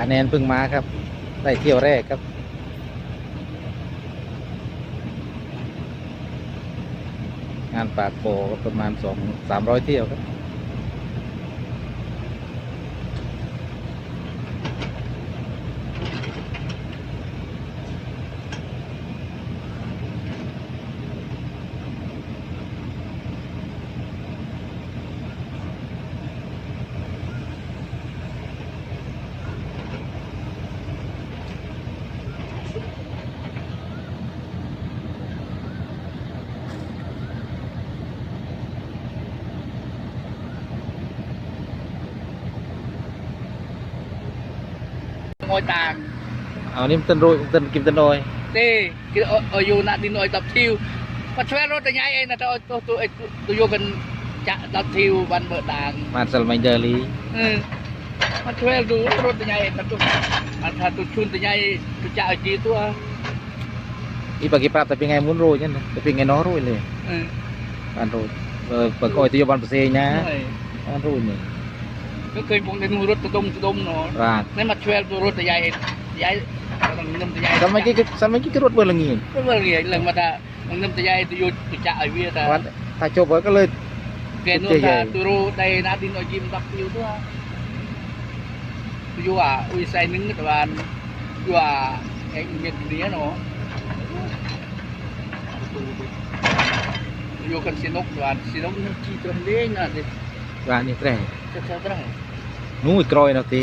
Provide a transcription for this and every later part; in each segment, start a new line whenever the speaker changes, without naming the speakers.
าแนนพึ่งมาครับ ได้เที่ยวแรกครับงานปากโปก็ประมาณสองสามร้อยเที่ยวครับ
ឲ្យ
តាងអូនេះមិនទិនរួចមិនទិនគីមទិនអយ
ទេគេឲ្យយូណាត់នេះអយ10ធីវបាត់ឆ្វេរត់តែញ៉ៃអីណាទៅឲ្យទោះទូ
ទៅយកกันចាក់10ធីវ
បានមើលដាងបាទសិលមិញទៅលីបាត់ឆ្វេរត់
រត់តែញ៉ៃទៅទូអត់ថាទូជូនតែញ៉ៃទូចាក់ឲ្យទីទូអីបើគេប្រាប់តែពីថ្ងៃមុនរួចហ្នឹងតែពី
ថ្ងៃ
នោះរួចលេបានរួចបើបើកអុយទៅយកបានផ្សេងណាបានរួចនេះ นเปอร์เซ็นต์นะ
Đúng rồi.
บ้านโรยเนี่ย
cái cây bông đến mua rốt từ đông từ đông nó
ราก
nếu mà thuê tôi rốt từ nhảy nhảy bằng năm từ nhảy
สมัยกี้ก็สมัยกี้ก็รถเบอร์ละงี้
cái vâng gì lần mà ta bằng năm từ nhảy tôi vô tôi chạ ở bia
วัน
ta
ถ้าจบไว้ก็เลย
cái
Cái
nó
gì?
ta tôi rô đây đã đi nói chim tập thiêu tôi tôi vô à ui say nứng cái bạn vô à cái miệt đĩa nó vô cần xin ốc đoàn xin ốc nó chi cho đế nè thì
ร้านนี้แปร
chắc sao thế này
นู้ยกรอยนะที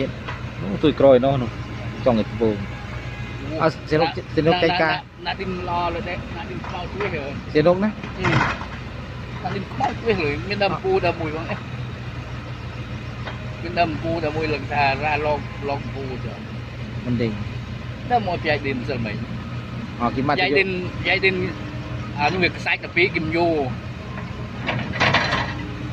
นู้ตุยกรอยเนาะนู้จ้องไอ้
ปูเอา
เสียนก
เสีนกใจกา
นาดิ
นรอเลย
เด็กนา
ดินเข้าช่วยเลยเสีนกนะนาดินเข้าช่วยเลยไม่ดำปูดำ
มุย
บ้างเนี่ม่ดำปูดำมุยหลังตาราลองลองปูเถอะมันดิ่ง
ดำมอชายดิ
นเสร็จไหมอ๋อกินมาใจดินใจ
ดินอานนี้เวกสายกะปิกิมโย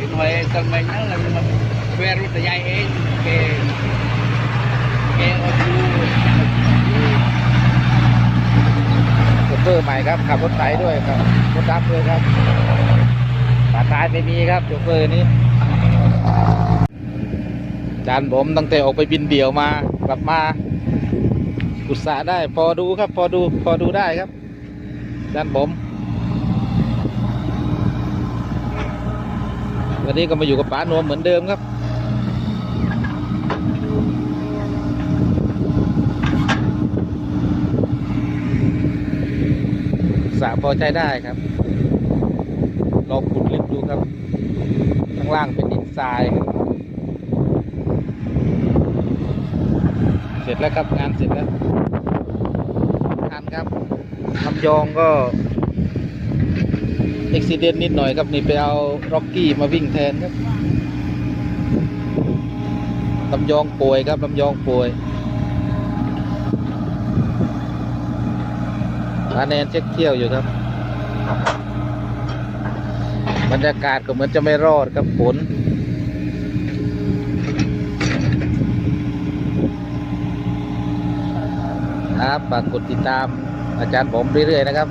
ห็นไว้กันไหมนั่นแหละมันเวรุตยายเองเกเกอดู
โชเฟอร์ใหม่ครับขับรถไถด้วยครับรถดับด้วยครับปาตายไม่มีครับโชเฟอร์นี้จานผมตั้งแต่ออกไปบินเดี่ยวมากลับมากุศะได้พอดูครับ พอดูพอดูได้ครับจานผม วันนี้ก็มาอยู่กับป๋านวมเหมือนเดิมครับสระพอใช้ได้ครับ ลองขุดลึกดูครับ ข้างล่างเป็นดินทรายครับ เสร็จแล้วครับงานเสร็จแล้วงานครับทำยองก็ อุบิเหตุนิดหน่อยครับนี่ไปเอาร็อกกี้มาวิ่งแทนครับลำยองป่วยครับลำยองป่วยอาแนนเช็คเที่ยวอยู่ครับ บรรยากาศก็เหมือนจะไม่รอดครับฝนครับฝากกดติดตามอาจารย์ผมเรื่อยๆนะครับ